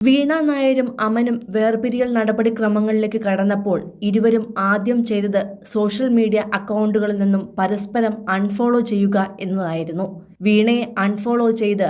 വീണ നായരും അമനും വേർപിരിയൽ നടപടിക്രമങ്ങളിലേക്ക് കടന്നപ്പോൾ ഇരുവരും ആദ്യം ചെയ്തത് സോഷ്യൽ മീഡിയ അക്കൗണ്ടുകളിൽ നിന്നും പരസ്പരം അൺഫോളോ ചെയ്യുക എന്നതായിരുന്നു. വീണയെ അൺഫോളോ ചെയ്ത്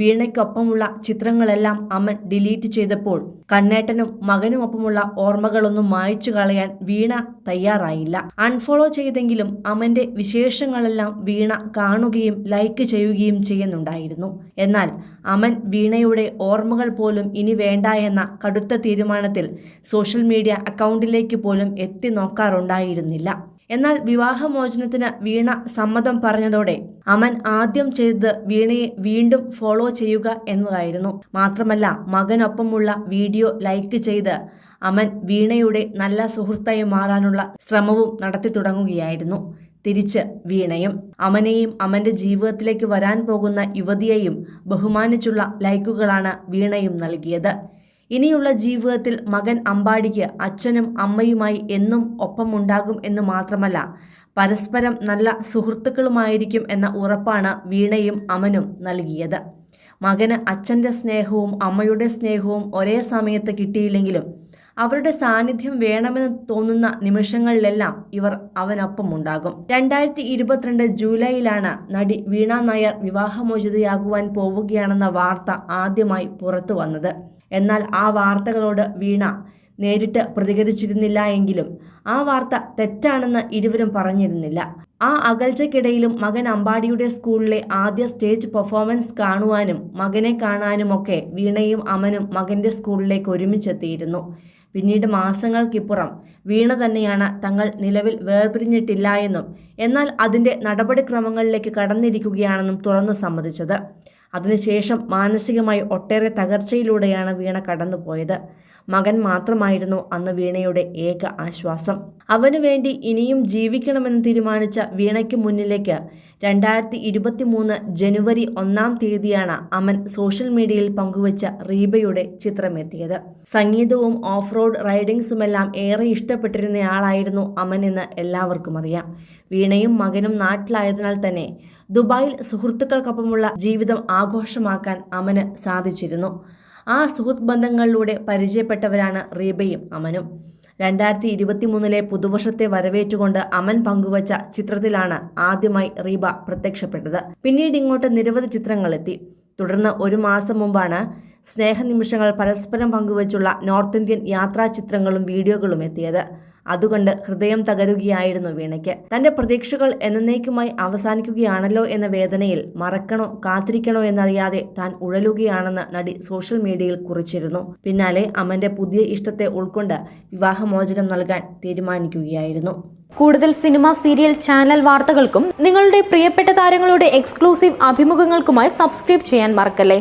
വീണയ്ക്കൊപ്പമുള്ള ചിത്രങ്ങളെല്ലാം അമ്മൻ ഡിലീറ്റ് ചെയ്തപ്പോൾ കണ്ണേട്ടനും മകനുമൊപ്പമുള്ള ഓർമ്മകളൊന്നും മായ്ച്ചു കളയാൻ വീണ തയ്യാറായില്ല. അൺഫോളോ ചെയ്തെങ്കിലും അമ്മന്റെ വിശേഷങ്ങളെല്ലാം വീണ കാണുകയും ലൈക്ക് ചെയ്യുകയും ചെയ്യുന്നുണ്ടായിരുന്നു. എന്നാൽ അമൻ വീണയുടെ ഓർമ്മകൾ പോലും ഇനി വേണ്ട എന്ന കടുത്ത തീരുമാനത്തിൽ സോഷ്യൽ മീഡിയ അക്കൗണ്ടിലേക്ക് പോലും എത്തി നോക്കാറുണ്ടായിരുന്നില്ല. എന്നാൽ വിവാഹമോചനത്തിന് വീണ സമ്മതം പറഞ്ഞതോടെ അമൻ ആദ്യം ചെയ്തത് വീണയെ വീണ്ടും ഫോളോ ചെയ്യുക എന്നതായിരുന്നു. മാത്രമല്ല മകനൊപ്പമുള്ള വീഡിയോ ലൈക്ക് ചെയ്ത് അമൻ വീണയുടെ നല്ല സുഹൃത്തായി മാറാനുള്ള ശ്രമവും നടത്തി തുടങ്ങുകയായിരുന്നു. തിരിച്ച് വീണയും അമനെയും അമന്റെ ജീവിതത്തിലേക്ക് വരാൻ പോകുന്ന യുവതിയെയും ബഹുമാനിച്ചുള്ള ലൈക്കുകളാണ് വീണയും നൽകിയത്. ഇനിയുള്ള ജീവിതത്തിൽ മകൻ അമ്പാടിക്ക് അച്ഛനും അമ്മയുമായി എന്നും ഒപ്പമുണ്ടാകും എന്ന് മാത്രമല്ല പരസ്പരം നല്ല സുഹൃത്തുക്കളുമായിരിക്കും എന്ന ഉറപ്പാണ് വീണയും അമനും നൽകിയത്. മകന് അച്ഛന്റെ സ്നേഹവും അമ്മയുടെ സ്നേഹവും ഒരേ സമയത്ത് കിട്ടിയില്ലെങ്കിലും അവരുടെ സാന്നിധ്യം വേണമെന്ന് തോന്നുന്ന നിമിഷങ്ങളിലെല്ലാം ഇവർ അവനൊപ്പമുണ്ടാകും. രണ്ടായിരത്തി ഇരുപത്തിരണ്ട് ജൂലൈയിലാണ് നടി വീണ നായർ വിവാഹമോചിതയാകുവാൻ പോവുകയാണെന്ന വാർത്ത ആദ്യമായി പുറത്തു വന്നത് എന്നാൽ ആ വാർത്തകളോട് വീണ നേരിട്ട് പ്രതികരിച്ചിരുന്നില്ല എങ്കിലും ആ വാർത്ത തെറ്റാണെന്ന് ഇരുവരും പറഞ്ഞിരുന്നില്ല. ആ അകൽച്ചയ്ക്കിടയിലും മകൻ അമ്പാടിയുടെ സ്കൂളിലെ ആദ്യ സ്റ്റേജ് പെർഫോമൻസ് കാണുവാനും മകനെ കാണാനുമൊക്കെ വീണയും അമനും മകന്റെ സ്കൂളിലേക്ക് ഒരുമിച്ചെത്തിയിരുന്നു. പിന്നീട് മാസങ്ങൾക്കിപ്പുറം വീണ തന്നെയാണ് തങ്ങൾ നിലവിൽ വേർപിരിഞ്ഞിട്ടില്ല എന്നും എന്നാൽ അതിന്റെ നടപടിക്രമങ്ങളിലേക്ക് കടന്നിരിക്കുകയാണെന്നും തുറന്നു സമ്മതിച്ചത്. അതിനുശേഷം മാനസികമായി ഒട്ടേറെ തകർച്ചയിലൂടെയാണ് വീണ കടന്നുപോയത്. മകൻ മാത്രമായിരുന്നു അന്ന് വീണയുടെ ഏക ആശ്വാസം. അവനു വേണ്ടി ഇനിയും ജീവിക്കണമെന്ന് തീരുമാനിച്ച വീണയ്ക്ക് മുന്നിലേക്ക് രണ്ടായിരത്തി ഇരുപത്തി മൂന്ന് ജനുവരി ഒന്നാം തീയതിയാണ് അമൻ സോഷ്യൽ മീഡിയയിൽ പങ്കുവച്ച റീബയുടെ ചിത്രമെത്തിയത്. സംഗീതവും ഓഫ് റോഡ് റൈഡിങ്സുമെല്ലാം ഏറെ ഇഷ്ടപ്പെട്ടിരുന്നയാളായിരുന്നു അമൻ എന്ന് എല്ലാവർക്കും അറിയാം. വീണയും മകനും നാട്ടിലായതിനാൽ തന്നെ ദുബായിൽ സുഹൃത്തുക്കൾക്കൊപ്പമുള്ള ജീവിതം ആഘോഷമാക്കാൻ അമന് സാധിച്ചിരുന്നു. ആ സുഹൃത്ത് ബന്ധങ്ങളിലൂടെ പരിചയപ്പെട്ടവരാണ് റീബയും അമനും. രണ്ടായിരത്തി ഇരുപത്തി മൂന്നിലെ പുതുവർഷത്തെ വരവേറ്റുകൊണ്ട് അമൻ പങ്കുവച്ച ചിത്രത്തിലാണ് ആദ്യമായി റീബ പ്രത്യക്ഷപ്പെട്ടത്. പിന്നീട് ഇങ്ങോട്ട് നിരവധി ചിത്രങ്ങളെത്തി. തുടർന്ന് ഒരു മാസം മുമ്പാണ് സ്നേഹനിമിഷങ്ങൾ പരസ്പരം പങ്കുവച്ചുള്ള നോർത്ത് ഇന്ത്യൻ യാത്രാ ചിത്രങ്ങളും വീഡിയോകളും എത്തിയത്. അതുകൊണ്ട് ഹൃദയം തകരുകയായിരുന്നു വീണയ്ക്ക്. തന്റെ പ്രതീക്ഷകൾ എന്നേക്കുമായി അവസാനിക്കുകയാണല്ലോ എന്ന വേദനയിൽ മറക്കണോ കാത്തിരിക്കണോ എന്നറിയാതെ താൻ ഉഴലുകയാണെന്ന് നടി സോഷ്യൽ മീഡിയയിൽ കുറിച്ചിരുന്നു. പിന്നാലെ അമ്മന്റെ പുതിയ ഇഷ്ടത്തെ ഉൾക്കൊണ്ട് വിവാഹമോചനം നൽകാൻ തീരുമാനിക്കുകയായിരുന്നു. കൂടുതൽ സിനിമ സീരിയൽ ചാനൽ വാർത്തകൾക്കും നിങ്ങളുടെ പ്രിയപ്പെട്ട താരങ്ങളുടെ എക്സ്ക്ലൂസീവ് അഭിമുഖങ്ങൾക്കുമായി സബ്സ്ക്രൈബ് ചെയ്യാൻ മറക്കല്ലേ?